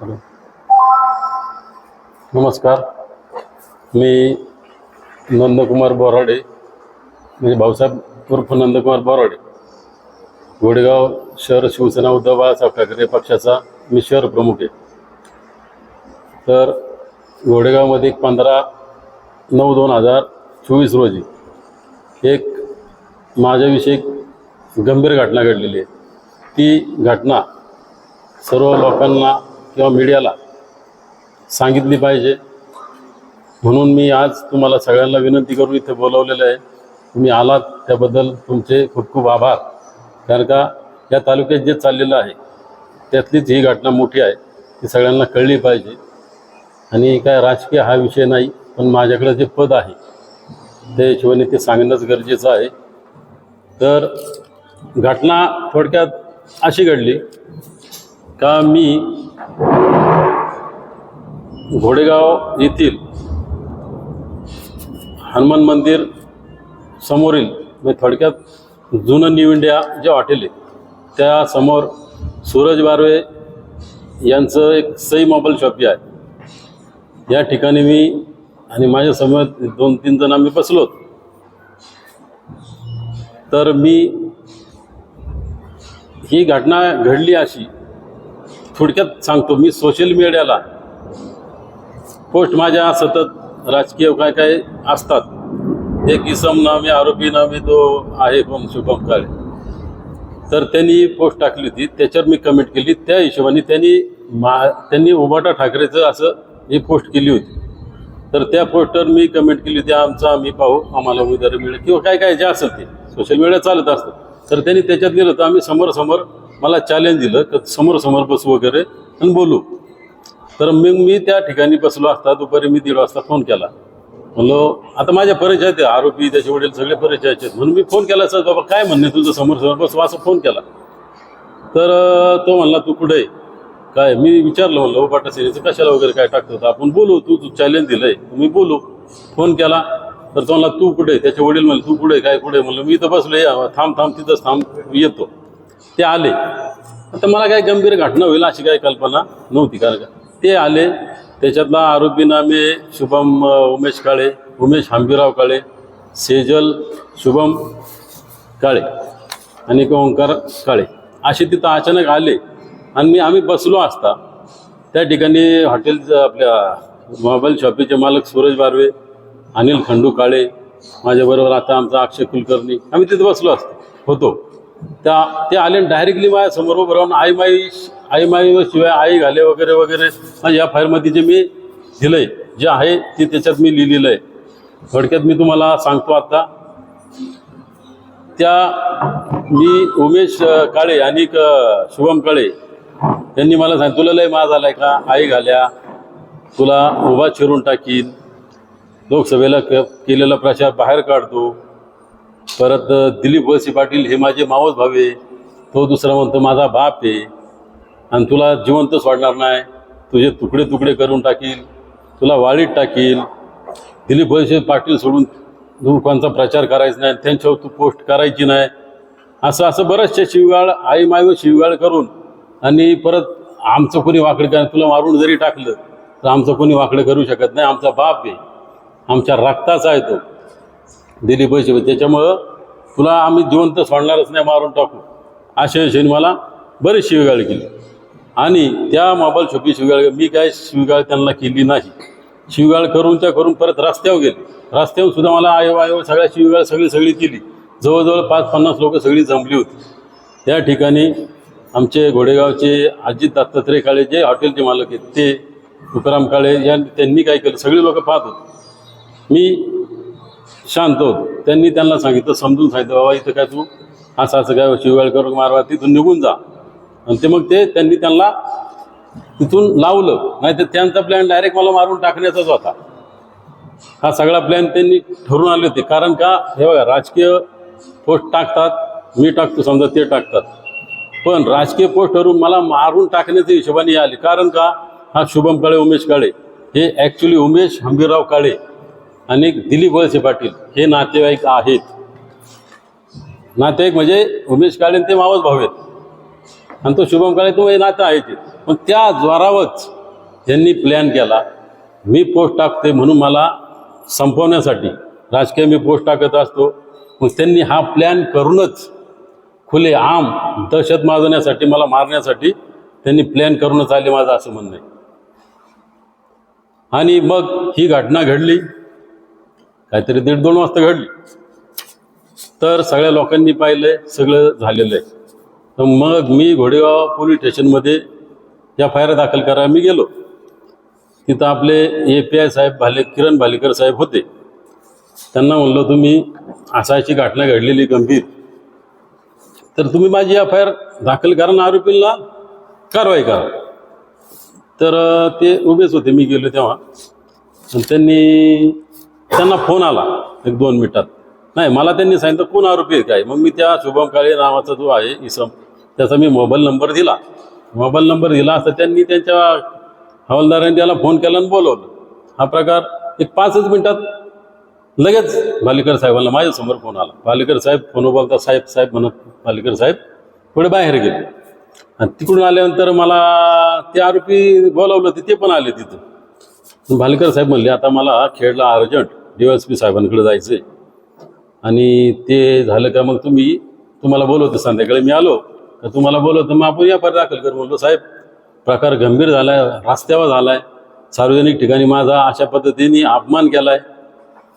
Hello नमस्कार. मी नंदकुमार बोराडे म्हणजे भाऊसाहेब उर्फ नंदकुमार बोराडे. गोडेगाव शहर शिवसेना उद्धव बाळासाहेब ठाकरे पक्षाचा मी शहर प्रमुख आहे. तर गोडेगावमध्ये पंधरा नऊ दोन हजार चोवीस रोजी एक माझ्याविषयी गंभीर घटना घडलेली आहे. ती घटना सर्व लोकांना किंवा मीडियाला सांगितली पाहिजे. म्हणून मी आज तुम्हाला सगळ्यांना विनंती करून इथे बोलवलेलं आहे. तुम्ही आलात त्याबद्दल तुमचे खूप खूप आभार. कारण का या तालुक्यात जे चाललेलं आहे त्यातलीच ही घटना मोठी आहे ती सगळ्यांना कळली पाहिजे. आणि काय राजकीय हा विषय नाही पण माझ्याकडे जे पद आहे त्या हिशोबाने ते सांगणंच गरजेचं आहे. तर घटना थोडक्यात अशी घडली का मी घोडेगाव येथील हनुमान मंदिर समोरील म्हणजे थोडक्यात जुनं न्यू इंडिया जे हॉटेल आहे त्यासमोर सूरज बारवे यांचं एक सई मोबाईल शॉपी आहे. या ठिकाणी मी आणि माझ्यासमोर दोन तीन जण आम्ही बसलो तर मी ही घटना घडली अशी थोडक्यात सांगतो मी सोशल मीडियाला पोस्ट माझ्या सतत राजकीय काय काय असतात. एक इसम नामी आरोपी नामी तो आहे कोण शुभम काळे. तर त्यांनी पोस्ट टाकली होती. त्याच्यावर मी कमेंट केली. त्या हिशोबाने त्यांनी मा त्यांनी उबाटा ठाकरेचं असं ही पोस्ट केली होती. तर त्या पोस्टवर मी कमेंट केली होती आमचा आम्ही पाहू आम्हाला उमेदवारी मिळेल. किंवा काय काय जे असेल ते. सोशल मीडिया चालत असतं. तर त्यांनी त्याच्यात गेलं तर आम्ही समोर समोर मला चॅलेंज दिलं तर समोर समोर बसू वगैरे आणि बोलू. तर मग मी त्या ठिकाणी बसलो असता दुपारी मी दीड वाजता फोन केला. म्हणलो आता माझ्या परिचयात आहे आरोपी त्याचे वडील सगळे परिचयाचे आहेत. म्हणून मी फोन केला सर बाबा काय म्हणणे तुझं समोर समोर बस. असं फोन केला. तर तो म्हणला तू कुठे आहे? काय? मी विचारलं म्हणलं उपाटा सेनेचं कशाला वगैरे काय टाकतो आपण बोलू तू तू चॅलेंज दिलंय. मी बोलू. फोन केला. तर तो म्हणला तू कुठे आहे? त्याचे वडील म्हणले तू कुठे आहे? काय कुठे आहे? म्हणलं मी तर बसलो या थांब थांब तिथंच थांब येतो. ते आले. आता मला काही गंभीर घटना होईल अशी काही कल्पना नव्हती कारण का? ते आले. त्याच्यातला आरोपी नामे शुभम उमेश काळे उमेश हंबीराव काळे सेजल शुभम काळे आणि ओंकार काळे. असे तिथं अचानक आले आणि मी आम्ही बसलो असता. त्या ठिकाणी हॉटेलचं आपल्या मोबाईल शॉपीचे मालक सूरज बारवे अनिल खंडू काळे माझ्याबरोबर आता आमचा अक्षय कुलकर्णी आम्ही तिथे बसलो असतो होतो. त्या ते आले डायरेक्टली माझ्यासमोर उभं राहून आई माई आई माई व शिवाय आई घाले वगैरे वगैरे. या फाईलमध्ये जे मी दिलंय जे आहे ते त्याच्यात मी लिहिलेलं आहे. थोडक्यात मी तुम्हाला सांगतो आता. त्या मी उमेश काळे आणि शुभम काळे यांनी मला सांग तुला लय माज आलाय का? आई घाल्या. तुला उभा चिरून टाकीन. लोकसभेला क केलेला प्रचार बाहेर काढतो. परत दिलीप वळसे पाटील हे माझे मावस भावे तो दुसरा म्हणतो माझा बाप आहे. आणि तुला जिवंत सोडणार नाही. तुझे तुकडे तुकडे करून टाकील. तुला वाळीत टाकील. दिलीप वळसे पाटील सोडून लोकांचा प्रचार करायचा नाही. त्यांच्यावर तू पोस्ट करायची नाही. असं असं बरेचसे शिवगाळ आई माईवर शिवगाळ करून आणि परत आमचं कोणी वाकडं कर तुला मारून जरी टाकलं तर आमचं कोणी वाकडं करू शकत नाही. आमचा बाप आहे. आमच्या रक्ताचा आहे तो. दिले पैसे. म्हणजे त्याच्यामुळं तुला आम्ही जिवंत सोडणारच नाही मारून टाकू. अशा विषयाने मला बरीच शिवगाळ केली. आणि त्या मोबाईल शॉपी शिवगाळ मी काय शिवगाळ त्यांना केली नाही. शिवगाळ करून त्या करून परत रस्त्यावर गेले. रस्त्यावर सुद्धा मला आयो आयो सगळ्या शिवगाळ सगळी सगळी केली. जवळजवळ पाच पन्नास लोक सगळी जमली होती. त्या ठिकाणी आमचे घोडेगावचे अजित दत्तात्रय काळे जे हॉटेलचे मालक आहेत ते तुकाराम काळे या त्यांनी काय केलं? सगळी लोक पाहत होते. मी शांत होतो. त्यांनी त्यांना सांगितलं समजून सांगितलं बाबा इथं काय तू असं असं काय शिवगाळ करू मारवा तिथून निघून जा. आणि ते मग ते त्यांनी त्यांना तिथून लावलं. नाही तर त्यांचा प्लॅन डायरेक्ट मला मारून टाकण्याचाच होता. हा सगळा प्लॅन त्यांनी ठरून आले होते. कारण का? हे बघा राजकीय पोस्ट टाकतात मी टाकतो समजा ते टाकतात. पण राजकीय पोस्ट ठरून मला मारून टाकण्याच्या हिशोबाने आले. कारण का? हा शुभम काळे उमेश काळे. हे ॲक्च्युली उमेश हंबीरराव काळे. आणि दिलीप वळसे पाटील हे नातेवाईक आहेत. नातेवाईक म्हणजे उमेश काळे ते मावस भाऊ आहेत. आणि तो शुभम काळे तो हे नातं आहे ते. पण त्या ज्वारावरच त्यांनी प्लॅन केला. मी पोस्ट टाकते म्हणून मला संपवण्यासाठी. राजकीय मी पोस्ट टाकत असतो. मग त्यांनी हा प्लॅन करूनच खुले आम दहशत माजवण्यासाठी मला मारण्यासाठी त्यांनी प्लॅन करूनच आले माझं असं म्हणणं आहे. आणि मग ही घटना घडली. काहीतरी दीड दोन वाजता घडली. तर सगळ्या लोकांनी पाहिलंय सगळं झालेलं आहे तर मग मी घोडेगाव पोलीस स्टेशनमध्ये या फायरा दाखल करायला मी गेलो. तिथं आपले ए पी आय साहेब भाले किरण भालेकर साहेब होते. त्यांना म्हणलं तुम्ही असायची घटना घडलेली गंभीर. तर तुम्ही माझी एफ आय आर दाखल करा ना आरोपींना कारवाई करा. तर ते उभेच होते. मी गेलो तेव्हा. त्यांनी त्यांना फोन आला एक दोन मिनिटात. नाही मला त्यांनी सांगितलं कोण आरोपी आहे काय? मग मी त्या शुभम काळे नावाचा जो आहे इसम त्याचा मी मोबाईल नंबर दिला. मोबाईल नंबर दिला असता त्यांनी त्यांच्या हवालदारांनी त्याला फोन केला आणि बोलवलं. हा प्रकार एक पाचच मिनिटात लगेच भालेकर साहेबांना माझ्यासमोर फोन आला. भालेकर साहेब फोन बोलता साहेब साहेब म्हणत भालेकर साहेब पुढे बाहेर गेले. आणि तिकडून आल्यानंतर मला ते आरोपी बोलावलं ते- पण आले तिथं. भालेकर साहेब म्हणले आता मला खेडला अर्जंट डी एस पी साहेबांकडे जायचं आहे आणि ते झालं का मग तुम्ही तुम्हाला बोलवतो संध्याकाळी. मी आलो तर तुम्हाला बोलवतो मग आपण या दाखल कर. म्हणलो साहेब प्रकार गंभीर झाला आहे रस्त्यावर झाला आहे सार्वजनिक ठिकाणी माझा अशा पद्धतीने अपमान केला आहे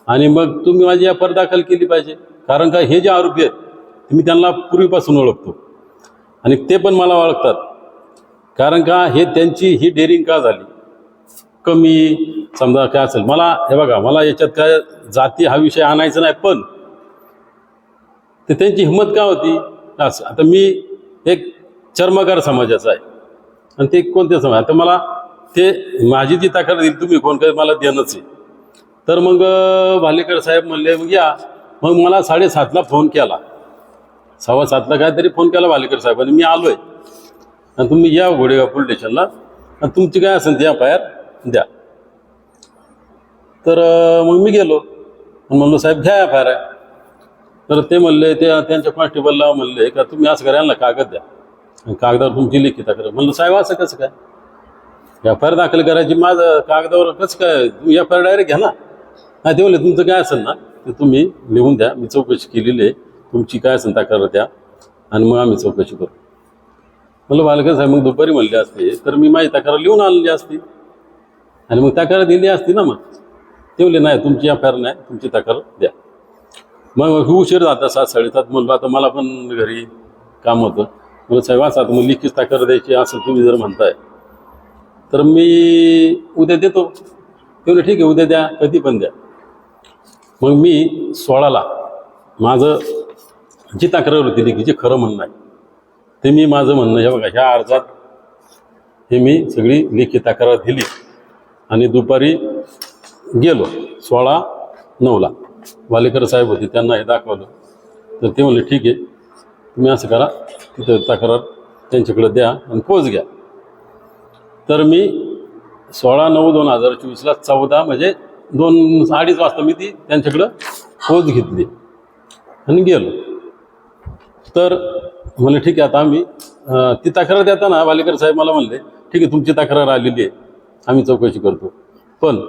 आणि मग तुम्ही माझी या दाखल केली पाहिजे. कारण का हे जे आरोपी आहेत मी त्यांना पूर्वीपासून ओळखतो. आणि ते पण मला ओळखतात. कारण का हे त्यांची ही डेअरिंग का झाली? कमी समजा काय असेल. मला हे बघा मला याच्यात काय जाती हा विषय आणायचा नाही पण ते त्यांची हिंमत का होती? असं. आता मी एक चर्मकार समाजाचा आहे. आणि ते कोणत्या समाज? आता मला ते माझी जी तक्रार दिली तुम्ही कोण काय मला देणंच आहे. तर मग भालेकर साहेब म्हणले मग या. मग मला साडेसातला फोन केला. सव्वा सातला काहीतरी फोन केला भालेकर साहेबांनी. मी आलोय. आणि तुम्ही या घोडेगाव पोलीस स्टेशनला. आणि तुमची काय असेल त्या पायात. द्या. तर मग मी गेलो. म्हणलो साहेब घ्या एफ आय आर तर ते म्हणले त्या त्यांच्या कॉन्स्टेबलला म्हणले का तुम्ही असं करा यांना कागद द्या. आणि कागदावर तुमची लिखित तक्रार म्हणलं साहेब असं कसं काय? एफ आय आर दाखल करायची माझं कागदावर कसं काय? तुम्ही एफ आय आर डायरेक्ट घ्या ना. नाही ते म्हणले तुमचं काय असेल ना ते तुम्ही लिहून द्या. मी चौकशी केलेली आहे. तुमची काय असेल तक्रार द्या आणि मग आम्ही चौकशी करू. म्हणलं बालकर साहेब मग दुपारी म्हणले असते. तर मी माझी तक्रार लिहून आणली असती. आणि मग तक्रार दिली असती ना मग. ते नाही तुमची एफ आय आर नाही तुमची तक्रार द्या. मग उशीर जाता सात साडेसात म्हणलं आता मला पण घरी काम होतं. मला साहेब असं आता मग लिखित तक्रार द्यायची असं तुम्ही जर म्हणताय. तर मी उद्या देतो. ते ठीक आहे उद्या द्या कधी पण द्या. मग मी सोळाला माझं जी तक्रार होती लिखीची खरं म्हणणं आहे ते मी माझं म्हणणं हे बघा ह्या अर्जात हे मी सगळी लेखी तक्रार दिली. आणि दुपारी गेलो सोळा नऊला. वालेकर साहेब होते त्यांना हे दाखवलं. तर ते म्हणले ठीक आहे तुम्ही असं करा तिथं तक्रार त्यांच्याकडे द्या आणि पोच घ्या. तर मी सोळा नऊ दोन हजार चोवीसला चौदा म्हणजे दोन अडीच वाजता मी ती त्यांच्याकडं पोच घेतली आणि गेलो. तर म्हणले ठीक आहे आता आम्ही ती तक्रार देताना वालेकर साहेब मला म्हणले ठीक आहे तुमची तक्रार आलेली आहे. आम्ही चौकशी करतो. पण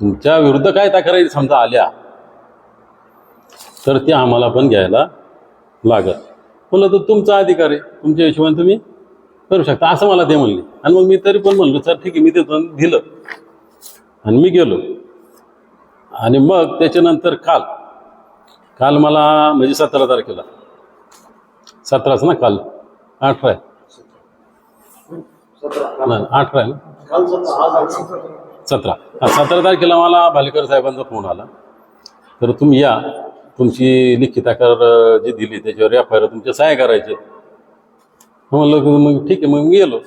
तुमच्या विरुद्ध काय तक्रारी समजा आल्या तर ते आम्हाला पण घ्यायला लागत म्हणलं तर तुमचा अधिकार आहे. तुमच्या हिशोबाने तुम्ही करू शकता. असं मला ते म्हणले. आणि मग मी तरी पण म्हणलो सर ठीक आहे मी देतो दिलं. आणि मी गेलो. आणि मग त्याच्यानंतर काल काल मला म्हणजे सतरा तारखेला सतराच ना काल अठरा आहे. नाही अठरा आहे ना? सतरा. हा सतरा तारखेला मला भालेकर साहेबांचा फोन आला. तर तुम्ही या. तुमची लिखित आकार जी दिली त्याच्यावर एफ आय आर तुमच्या सहाय्य करायचे. म्हणलं की मग ठीक आहे मग मी गेलो.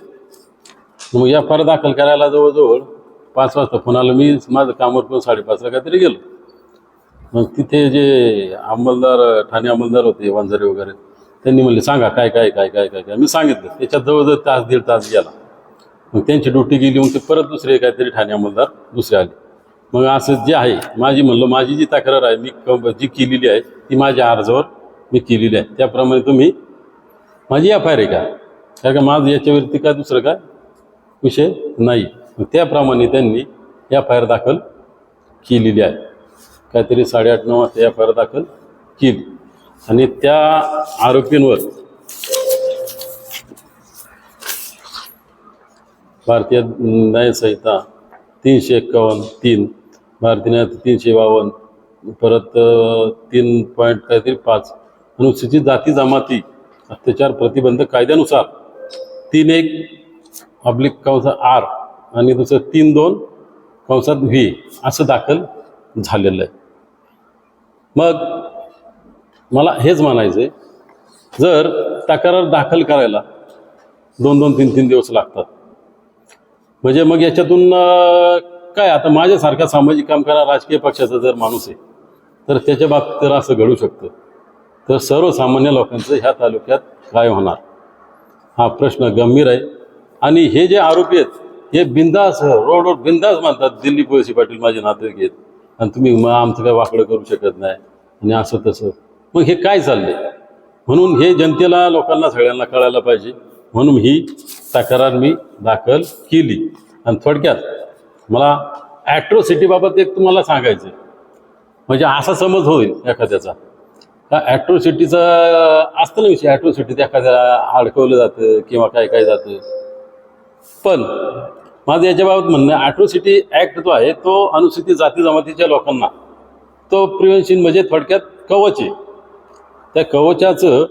मग एफ आय आर दाखल करायला जवळजवळ पाच वाजता फोन आला. मी माझं कामावर पण साडेपाचला काहीतरी गेलो. मग तिथे जे अंमलदार ठाणे अंमलदार होते वांजारे वगैरे त्यांनी म्हणले सांगा काय काय काय काय काय काय? मी सांगितलं. त्याच्यात जवळजवळ तास दीड तास गेला. मग त्यांची ड्युटी गेली मग ते परत दुसरे काहीतरी ठाणे अंमलदार दुसरे आले. मग असं जे आहे माझी म्हणलं माझी जी तक्रार आहे मी जी केलेली आहे ती माझ्या अर्जावर मी केलेली आहे. त्याप्रमाणे तुम्ही माझी एफ आय आर आहे का? काय का माझं याच्यावरती काय दुसरं काय विषय नाही. त्याप्रमाणे त्यांनी एफ आय आर दाखल केलेली आहे. काहीतरी साडेआठ नऊ वाजता एफ आय आर दाखल केली. आणि त्या आरोपींवर भारतीय न्यायसंहिता तीनशे एक्कावन्न तीन. भारतीय न्याय तीनशे बावन्न. परत तीन पॉईंट काहीतरी पाच. अनुसूचित जाती जमाती अत्याचार प्रतिबंधक कायद्यानुसार. तीन एक पब्लिक कंसात आर आणि दुसरं तीन दोन कंसात व्ही असं दाखल झालेलं आहे. मग मला हेच म्हणायचं आहे जर तक्रार दाखल करायला दोन दोन तीन तीन दिवस लागतात म्हणजे मग याच्यातून काय आता माझ्यासारखा सामाजिक काम करा राजकीय पक्षाचा जर माणूस आहे तर त्याच्या बाबतीत तर असं घडू शकतं. तर सर्वसामान्य लोकांचं ह्या तालुक्यात काय होणार? हा प्रश्न गंभीर आहे. आणि हे जे आरोपी आहेत हे बिंदास रोडवर बिंदास म्हणतात दिल्ली पोलिसी पाटील माझे नातेवाईक आहेत. आणि तुम्ही मग आमचं काय वाकडं करू शकत नाही. आणि असं तसं. मग हे काय चाललंय? म्हणून हे जनतेला लोकांना सगळ्यांना कळायला पाहिजे. म्हणून ही तक्रार मी दाखल केली. आणि थोडक्यात मला ॲट्रोसिटीबाबत एक तुम्हाला सांगायचं आहे. म्हणजे असा समज होईल एखाद्याचा. का ॲट्रोसिटीचा असतं ना विषय ॲट्रोसिटीत एखाद्याला अडकवलं जातं किंवा काय काय जातं. पण माझं याच्याबाबत म्हणणं ॲट्रोसिटी ॲक्ट जो आहे तो अनुसूचित जाती जमातीच्या लोकांना तो प्रिव्हेन्शन म्हणजे थोडक्यात कवच आहे. त्या कवचाचं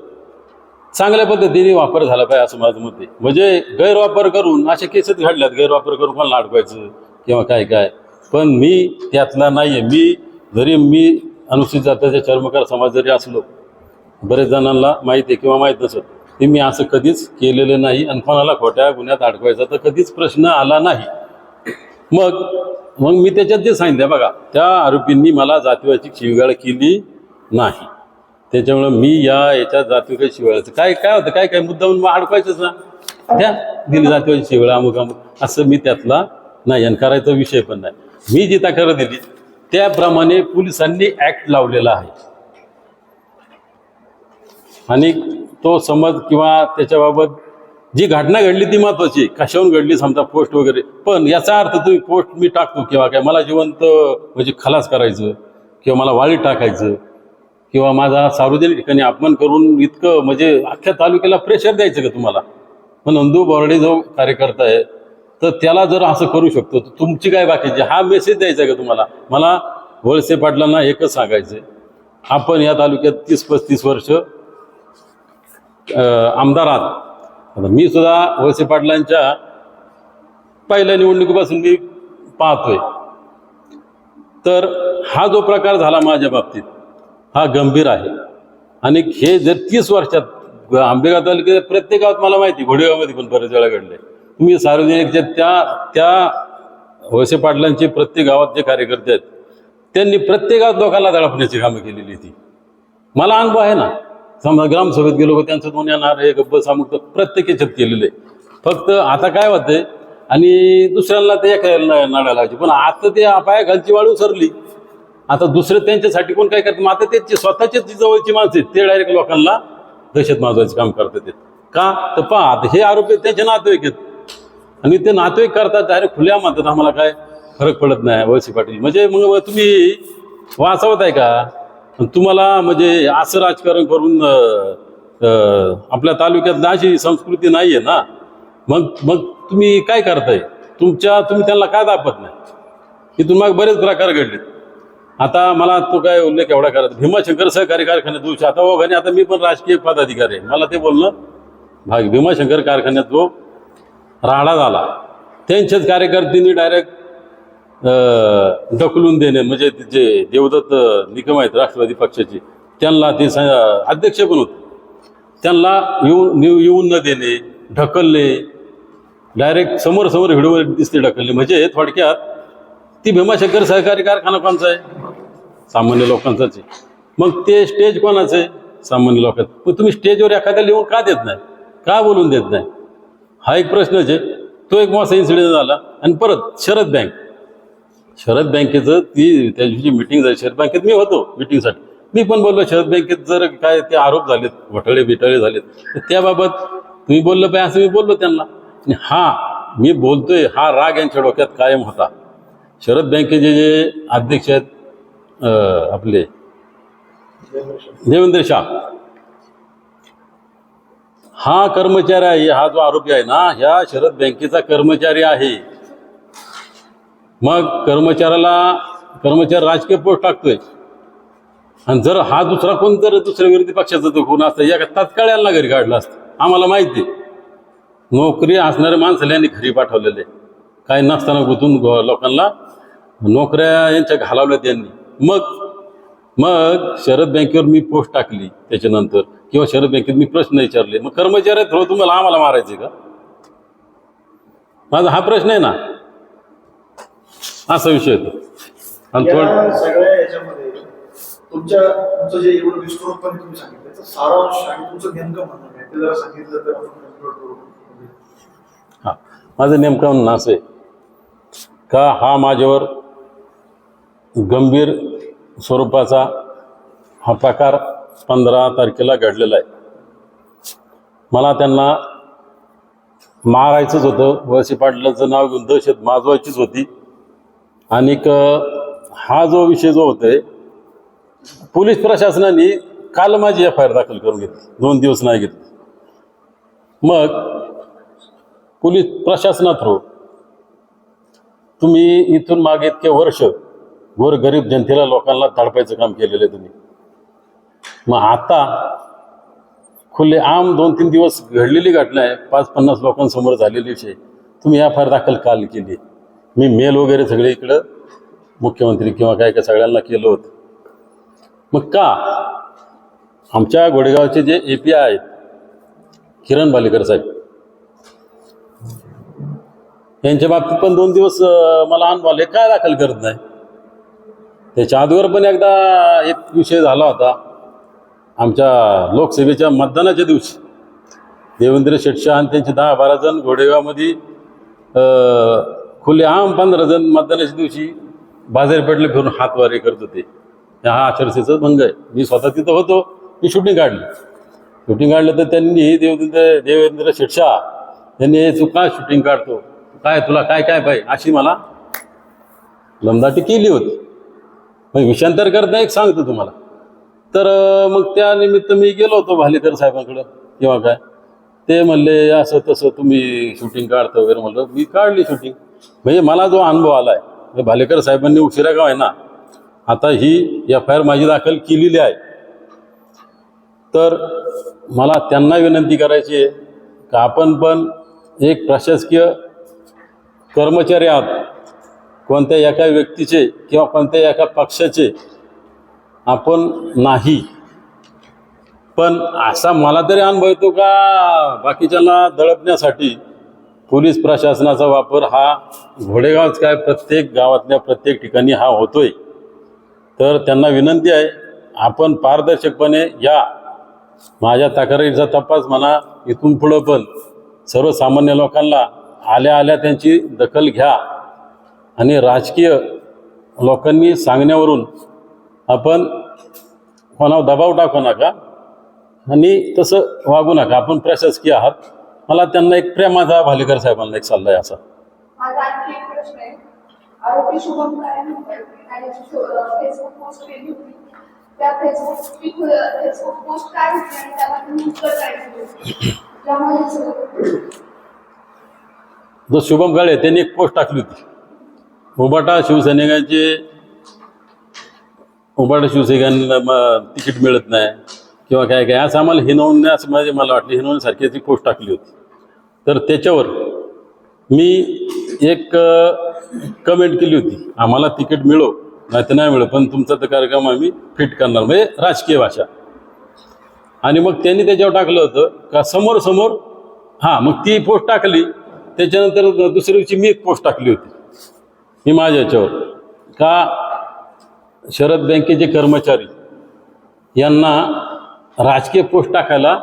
चांगल्या पद्धतीने वापर झाला पाहिजे असं माझं मत आहे. म्हणजे गैरवापर करून अशा केसेस घडल्यात गैरवापर करून कोणाला अडकवायचं किंवा काय काय. पण मी त्यातला नाही आहे मी जरी मी अनुसूचित जातीचा चर्मकार समाज जरी असलो बरेच जणांना माहिती आहे किंवा माहीत नसत ते मी असं कधीच केलेलं नाही आणि कोणाला खोट्या गुन्ह्यात अडकवायचा तर कधीच प्रश्न आला नाही. मग मग मी त्याच्यात जे सांगितलं बघा त्या आरोपींनी मला जातीवाची शिवगाळ केली नाही. त्याच्यामुळं मी या याच्यात जातीवाची शिवगाळाचं काय काय होतं? काय काय मुद्दा म्हणून अडकवायचंच ना. त्या दिली जातीवाची शिवळा अमुक अमुक. असं मी त्यातला नाही आणि करायचा विषय पण नाही. मी जी तक्रार दिली त्याप्रमाणे पोलिसांनी ॲक्ट लावलेला आहे. आणि तो समज किंवा त्याच्याबाबत जी घटना घडली ती महत्वाची. कशाहून घडली? समजा पोस्ट वगैरे. पण याचा अर्थ तुम्ही पोस्ट मी टाकतो किंवा काय? मला जिवंत म्हणजे खलास करायचं किंवा मला वाळीत टाकायचं. किंवा माझा सार्वजनिक ठिकाणी अपमान करून इतकं म्हणजे अख्ख्या तालुक्याला प्रेशर द्यायचं का तुम्हाला? पण नंदू बोर्डे जो कार्यकर्ता आहे तर त्याला जर असं करू शकतो तर तुमची काय बाकीची हा मेसेज द्यायचा का तुम्हाला? मला वळसे पाटलांना एकच सांगायचं आहे आपण या तालुक्यात तीस पस्तीस वर्ष आमदार आहात. आता मी सुद्धा वळसे पाटलांच्या पहिल्या निवडणुकीपासून मी पाहतोय. तर हा जो प्रकार झाला माझ्या बाबतीत हा गंभीर आहे. आणि हे जर तीस वर्षात आंबेगाव तालुक्यात प्रत्येक गावात मला माहिती घोडेगावमध्ये पण बरेच वेळा घडले तुम्ही सार्वजनिकच्या त्या त्या वळसे पाटलांचे प्रत्येक गावात जे कार्यकर्ते आहेत त्यांनी प्रत्येक गावात लोकांना दडपण्याची कामं केलेली ती. मला अनुभव आहे ना समजा ग्रामसभेत गेलो त्यांचं दोन येणार हे गब्ब सामुक प्रत्येक याच्यात केलेलं आहे. फक्त आता काय होतंय आणि दुसऱ्यांना ते एखाद्याला नाडा लावायचे पण आता ते पाया घालची वाळू सरली. आता दुसरं त्यांच्यासाठी कोण काय करतात मग आता त्यांची स्वतःचे जी जवळची माणसं आहेत ते डायरेक्ट लोकांना दहशत माजवायचं काम करतात ते. का? तर पहा आता हे आरोपी आहेत, त्यांचे नातेवाईक आहेत. आणि ते नातेवाईक करतात डायरेक्ट खुल्या मानतात आम्हाला काय फरक पडत नाही वळसे पाटील. म्हणजे मग तुम्ही वाचवत आहे का? तुम्हाला म्हणजे असं राजकारण करून आपल्या तालुक्यात अशी संस्कृती नाही आहे ना? मग मग तुम्ही काय करताय? तुमच्या तुम्ही त्यांना काय दाखवत नाही? इथून मग बरेच प्रकार घडले आता मला तो काय उल्लेख एवढा करत भीमाशंकर सहकारी कारखान्यात दोष आता हो, ओघाने आता मी पण राजकीय पदाधिकारी आहे. मला ते बोलणं भाग. भीमाशंकर कारखान्यात जो राडा झाला त्यांच्याच कार्यकर्त्यांनी डायरेक्ट ढकलून देणे म्हणजे जे देवदत्त निकम आहेत राष्ट्रवादी पक्षाचे त्यांना ते स- अध्यक्ष पण होते. त्यांना येऊन येऊ- येऊन न देणे ढकलणे डायरेक्ट समोर समोर व्हिडिओ दिसते ढकलणे. म्हणजे थोडक्यात ती भीमाशंकर सहकारी कारखाना कोणचा आहे? सामान्य लोकांचाच आहे. मग ते स्टेज कोणाचं आहे? सामान्य लोकांचं. मग तुम्ही स्टेजवर एखाद्या लिहून का देत नाही? का बोलून देत नाही? हा एक प्रश्नच आहे. तो एक मोठा इन्सिडेंट झाला आणि परत शरद बँक. शरद बँकेचं ती त्या दिवशी मिटिंग झाली शरद बँकेत मी होतो मिटिंगसाठी मी पण बोललो शरद बँकेत जर काय ते आरोप झालेत घोटाळे बिटाळे झालेत तर त्याबाबत तुम्ही बोललं पाहिजे असं मी बोललो त्यांना. आणि हा मी बोलतोय हा राग यांच्या डोक्यात कायम होता. शरद बँकेचे जे अध्यक्ष आहेत आपले. देवेंद्र शाह. हा कर्मचारी आहे हा जो आरोपी आहे ना ह्या शरद बँकेचा कर्मचारी आहे. मग कर्मचाऱ्याला कर्मचारी राजकीय पोस्ट टाकतोय. आणि जर हा दुसरा कोण जर दुसऱ्या विरोधी पक्षाचा तो कोण असतं या तात्काळ यांना घरी काढलं असतं. आम्हाला माहिती आहे. नोकरी असणाऱ्या माणसाला यांनी घरी पाठवलेले काही नसताना गुंतून लोकांना नोकऱ्या यांच्या घालावल्या त्यांनी मग मग शरद बँकेवर मी पोस्ट टाकली त्याच्यानंतर. किंवा शरद बँकेत मी प्रश्न विचारले. मग कर्मचारी थ्रो तुम्हाला आम्हाला मारायचे का? माझा हा प्रश्न आहे ना? असा विषय होतो. आणि थोड या सगळ्या याच्यामध्ये तुमच्या तुमचं जे एवढं विस्तृतपणे तुम्ही सांगितलं त्याचं सारांश आणि तुमचं नेमकं म्हणणं काय? ते जरा सांगितलं तर आपण conclude करू. हा. माझं नेमकं म्हणणं असं आहे का हा माझ्यावर गंभीर स्वरूपाचा हा प्रकार पंधरा तारखेला घडलेला आहे. मला त्यांना मारायचंच होतं वळसे पाटलाचं नाव घेऊन दहशत माजवायचीच होती. आणि हा जो विषय जो होतोय पोलीस प्रशासनाने काल माझी एफ आय आर दाखल करून घेतली. दोन दिवस नाही घेतली. मग पोलीस प्रशासना थ्रू तुम्ही इथून मागे इतके वर्ष गोरगरीब जनतेला लोकांना तडपायचं काम केलेलं आहे तुम्ही. मग आता खुले आम दोन तीन दिवस घडलेली घटना आहे. पाच पन्नास लोकांसमोर झालेली विषय. तुम्ही एफ फार दाखल काल केली. मी मेल वगैरे सगळे इकडं मुख्यमंत्री किंवा काय काय सगळ्यांना केलं होतं. मग का? आमच्या गोडेगावचे जे ए पी आहेत किरण भालेकर साहेब. यांच्या बाबतीत पण दोन दिवस मला अनुभव आले. काय दाखल करत नाही? त्याच्या आधीवर पण एकदा एक विषय झाला होता. आमच्या लोकसभेच्या मतदानाच्या दिवशी. देवेंद्र शेटशाह आणि त्यांचे दहा बारा जण घोडेगावमध्ये खुले आम पंधरा जण मतदानाच्या दिवशी बाजारपेठले फिरून हातवारे करत होते. हा आचारसंहितेचा भंग आहे. मी स्वतः तिथं होतो मी शूटिंग काढली. शूटिंग काढलं तर त्यांनी देवेंद्र देवेंद्र शेटशाह त्यांनी हे तू काय शूटिंग काढतो. काय तुला काय काय पाहिजे? अशी मला लमदाटी केली होती. मग विषांतर करता एक सांगतो तुम्हाला. तर मग त्या निमित्त मी गेलो होतो भालेकर साहेबांकडं. किंवा काय? ते म्हणले असं तसं तुम्ही शूटिंग काढता वगैरे म्हणलं. मी काढली शूटिंग म्हणजे मला जो अनुभव आला आहे म्हणजे भालेकर साहेबांनी उशिरा का आहे ना आता ही एफ आय आर माझी दाखल केलेली आहे. तर मला त्यांना विनंती करायची आहे का आपण पण एक प्रशासकीय कर्मचारी आहात कोणत्या एका व्यक्तीचे किंवा कोणत्या एका पक्षाचे आपण नाही. पण असा मला तरी अनुभव येतो का बाकीच्यांना दळपण्यासाठी पोलीस प्रशासनाचा वापर हा घोडेगावच काय प्रत्येक गावातल्या प्रत्येक ठिकाणी हा होतोय. तर त्यांना विनंती आहे आपण पारदर्शकपणे या. माझ्या तक्रारीचा तपास म्हणा इथून पुढं पण सर्वसामान्य लोकांना आल्या आल्या त्यांची दखल घ्या. आणि राजकीय लोकांनी सांगण्यावरून आपण कोणावर दबाव टाकू नका आणि तसं वागू नका. आपण प्रशासकीय आहात. मला त्यांना एक प्रेमाचा भालेकर साहेबांना एक सल्ला आहे असा. माझा आणखी एक प्रश्न आहे. आरोपी शुभम काय म्हणतात? आणि फेसबुक पोस्ट केली होती त्या फेसबुक फेसबुक पोस्ट काय होती आणि त्याला तुम्ही उत्तर काय दिले? होते? त्यामुळे सगळं जो शुभम काळे त्यांनी एक पोस्ट टाकली होती. उबाटा शिवसैनिकांचे उबाटा शिवसैनिकांना तिकीट मिळत नाही किंवा काय काय. असं आम्हाला हिनवून असं म्हणजे मला वाटलं हिनवण्यासारखी ती पोस्ट टाकली होती. तर त्याच्यावर मी एक कमेंट केली होती. आम्हाला तिकीट मिळो नाही तर नाही मिळो पण तुमचा तर कार्यक्रम आम्ही फिट करणार. म्हणजे राजकीय भाषा. आणि मग त्यांनी त्याच्यावर टाकलं होतं का समोर समोर हां मग ती पोस्ट टाकली. त्याच्यानंतर दुसऱ्या दिवशी मी एक पोस्ट टाकली होती. मी माझ्या याच्यावर का? शरद बँकेचे कर्मचारी. यांना राजकीय पोस्ट टाकायला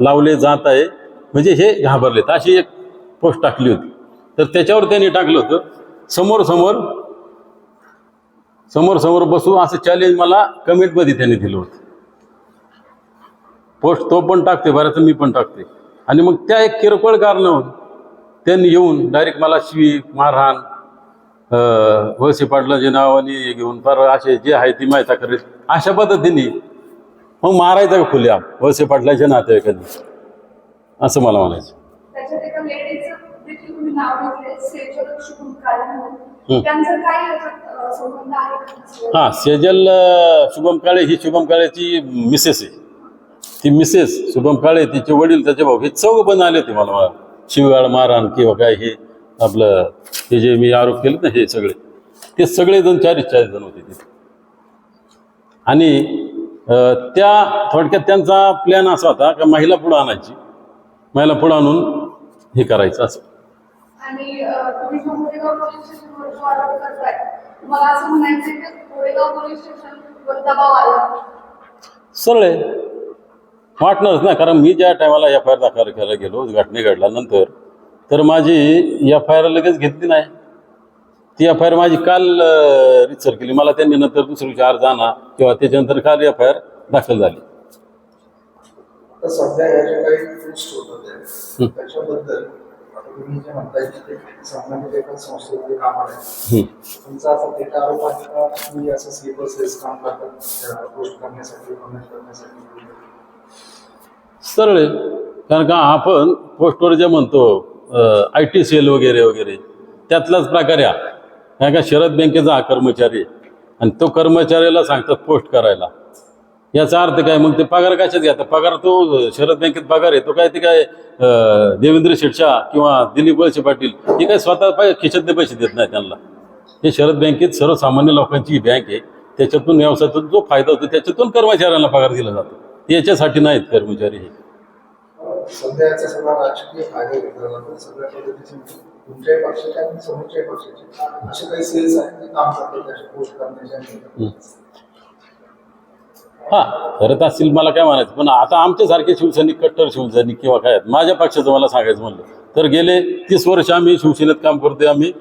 लावले जात आहे. म्हणजे हे घाबरलेत. अशी एक पोस्ट टाकली होती. तर त्याच्यावर त्यांनी टाकलं होतं समोर समोर समोर समोर बसू असं चॅलेंज मला कमेंटमध्ये त्यांनी दिलं होतं. पोस्ट तो पण टाकते बऱ्याच मी पण टाकते आणि मग त्या एक किरकोळ कारण त्यांनी येऊन डायरेक्ट मला शिवी मारहाण वळसे पाटलाच्या नावाने घेऊन फार असे जे आहे ती माहिती करीत अशा पद्धतीने मग मारायचं का खुल्या वळसे पाटलाच्या नातेवाईकांनी असं मला म्हणायचं. नाव हं. हां सेजल शुभम काळे ही शुभम काळेची मिसेस आहे. ती मिसेस शुभम काळे तिचे वडील त्याचे भाऊ हे चौघ पण आले होते मला मला. शिवगाळ मारहाण किंवा काय हे. आपलं हे जे मी आरोप केले ना हे सगळे ते सगळे जण चाळीस चाळीस जण होते तिथे. आणि अं, त्या थोडक्यात त्यांचा प्लॅन असा होता का महिला पुढं आणायची महिला पुढं आणून हे करायचं असं. सरळ आहे. वाटणारच ना कारण मी ज्या टायमाला एफ आय आर दाखल करायला गेलो घटने घडल्यानंतर तर माझी एफ आय आर लगेच घेतली नाही. ती एफ आय आर माझी काल रिसर केली. मला त्यांनी नंतर दुसरी अर्ज आणा किंवा त्याच्यानंतर काल एफ आय आर दाखल झाली. आता सध्या या ज्या काही पोस्ट होतात आहे, त्याच्याबद्दल आता तुम्ही जे म्हणताय की ते संबंधित एका संस्थेमध्ये काम आहे हम्म. तुमचा असा डेटा आरोप आहे का? तुम्ही असं स्लीपर सेल्स काम करतात पोस्ट करण्यासाठी कमेंट करण्यासाठी? सरळ आहे. कारण का आपण पोस्टवर जे म्हणतो आय टी सेल वगैरे वगैरे. त्यातलाच प्रकार या हा. का शरद बँकेचा हा कर्मचारी आणि तो कर्मचाऱ्याला सांगतात पोस्ट करायला. याचा अर्थ काय? मग ते पगार कशात घ्या? पगार तो शरद बँकेत पगार आहे. तो काय ते काय देवेंद्र शिरशा किंवा दिलीप वळसे पाटील हे काय स्वतः खिशातले पैसे देत नाही त्यांना. हे शरद बँकेत सर्वसामान्य लोकांची ही बँक आहे. त्याच्यातून व्यवसायातून जो फायदा होतो त्याच्यातून कर्मचाऱ्यांना पगार दिला जातो. याच्यासाठी नाहीत कर्मचारी हे. सध्या सगळा राजकीय फायदा घेतला जातो सगळ्या पद्धतीचे तुमच्याही पक्षाचे आणि समोरच्याही पक्षाचे. असे काही सेल्स आहेत ते काम करतात असे पोस्ट करण्याच्या हा करत असतील मला काय म्हणायचं पण आता आमच्यासारखे शिवसैनिक कट्टर शिवसैनिक किंवा काय आहेत? माझ्या पक्षाचं मला सांगायचं म्हणलं तर गेले तीस वर्ष आम्ही शिवसेनेत काम करतोय आम्ही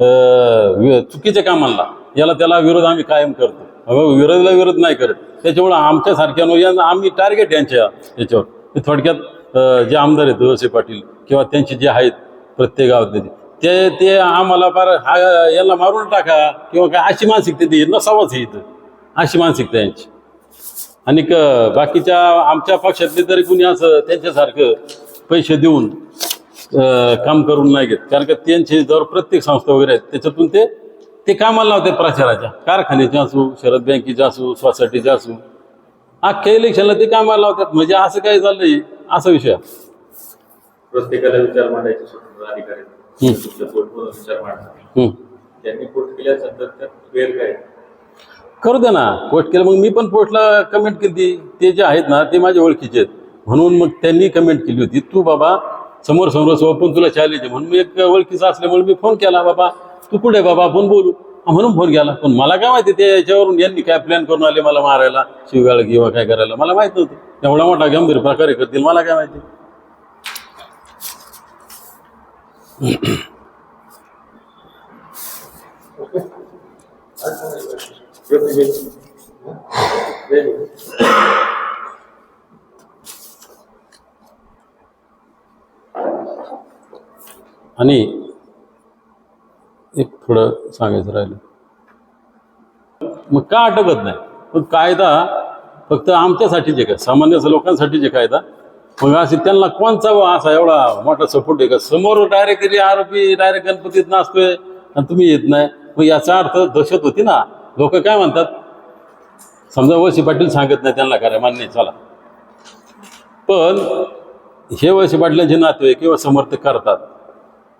अं, वि- चुकीच्या कामाला याला त्याला विरोध आम्ही कायम करतो. अगं विरोधला विरोध नाही करत. त्याच्यामुळे आमच्यासारख्या आम्ही टार्गेट यांच्या याच्यावर. थोडक्यात जे आमदार आहेत वळसे पाटील किंवा त्यांचे जे आहेत प्रत्येक गावातले ते ते आम्हाला फार हा याला मारून टाका किंवा काय अशी मानसिकता ती नसावंच हे इथं. अशी मानसिकता यांची. आणि क- बाकीच्या आमच्या पक्षातले तरी कुणी असं त्यांच्यासारखं पैसे देऊन काम करून नाही घेत. कारण का त्यांचे जवळ प्रत्येक संस्था वगैरे आहेत त्याच्यातून ते ते कामाला लावतात प्रचाराच्या. कारखान्याच्या असू शरद बँकेच्या असू सोसायटीच्या असू. अख्ख्या इलेक्शनला ते कामाला लावतात. म्हणजे असं काय चाललंय असा विषय. प्रत्येकाला विचार मांडायचे स्वतंत्र अधिकारी. विचार. त्यांनी केल्यानंतर त्यात वेळ काय करू दे ना. पोस्ट केलं मग मी पण पोस्टला कमेंट केली ते जे आहेत ना ते माझ्या ओळखीचे आहेत. म्हणून मग त्यांनी कमेंट केली होती. तू बाबा समोर समोर पण तुला चॅलेंज म्हणून मी एक ओळखीचा असल्यामुळे मी फोन केला. बाबा तू कुठे बाबा आपण बोलू. म्हणून फोन केला. पण मला काय माहिती ते याच्यावरून यांनी काय प्लॅन करून आले मला मारायला शिवगाळ किंवा काय करायला? मला माहीत नव्हतं. एवढा मोठा गंभीर प्रकारे करतील मला काय माहिती? आणि एक थोडं सांगायचं राहिलं. मग का अटकत नाही? पण कायदा फक्त आमच्यासाठीच आहे का? सामान्य लोकांसाठीच आहे कायदा? मग असे त्यांना कोणचा व असा एवढा मोठा सपोर्ट आहे का? समोर डायरेक्टली आरोपी डायरेक्ट गणपतीत नाचतोय आणि तुम्ही येत नाही. मग याचा अर्थ दहशत होती ना? लोक काय म्हणतात? समजा वशी पाटील सांगत नाही त्यांना काय मान्य चला. पण हे वशी पाटलांचे नाते किंवा समर्थक करतात.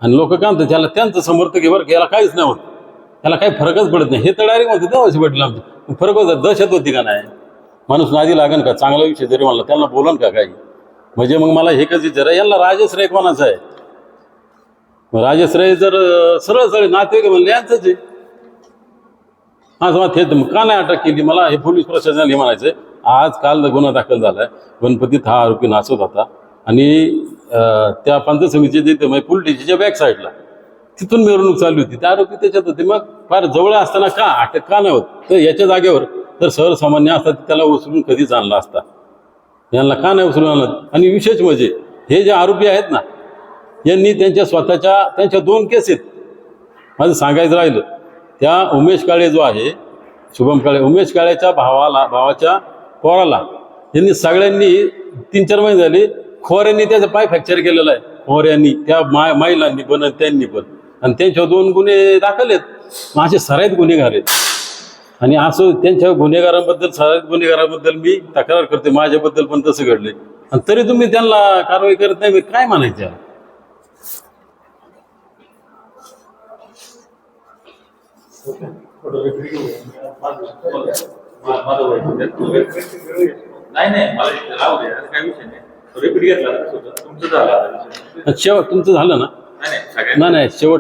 आणि लोक काय म्हणतात त्याला त्यांचं समर्थक घे बरं याला काहीच नाही होत. त्याला काही फरकच पडत नाही. हे तर डायरेक्ट म्हणतात ना भेटलं पाटील फरक होता दहशत होती का नाही? माणूस नादी लागेल का? चांगला विषय जरी म्हणला त्यांना बोलन का काही? म्हणजे मग मला हे कसं विचारा यांना राजश्रय कोणाचा आहे? मग राजश्रय जर सरळ सरळ नाते म्हणले यांचंच आहे. हा समजा ते मग का नाही अटक केली? मला हे पोलीस प्रशासनाने म्हणायचं. आज काल गुन्हा दाखल झालाय. गणपतीत हा आरोपी नाचत होता. आणि त्या पंचायत समितीच्या तिथे म्हणजे पुलटीच्या बॅक साईडला तिथून मिरवणूक चालली होती. त्या आरोपी त्याच्यात होते. मग फार जवळ असताना का अटक का नाही होत? तर याच्या जागेवर तर सर्वसामान्य असतात त्याला उचलून कधीच आणला असता. यांना का नाही उचलून आणलं? आणि विशेष म्हणजे हे जे आरोपी आहेत ना यांनी त्यांच्या स्वतःच्या त्यांच्या दोन केस आहेत. माझं सांगायचं राहिलं त्या उमेश काळे जो आहे शुभम काळे उमेश काळेच्या भावाला भावाच्या पोराला यांनी सगळ्यांनी तीन चार महिने झाले खोऱ्यांनी त्याचं पाय फ्रॅक्चर केलेला आहे. खोऱ्यांनी त्या माय महिलांनी पण आणि त्यांनी पण. आणि त्यांच्यावर दोन गुन्हे दाखल आहेत. मग असे सराईत गुन्हेगार आहेत. आणि असं त्यांच्या गुन्हेगारांबद्दल सराईत गुन्हेगाराबद्दल मी तक्रार करते. माझ्याबद्दल पण तसं घडले आणि तरी तुम्ही त्यांना कारवाई करत नाही मी काय म्हणायचं? नाही नाही मला राहू दे काही विषय नाही. रिपीट घेतला तुमचं झालं शेवट तुमचं झालं ना? नाही नाही सगळ्यांना नाही नाही शेवट.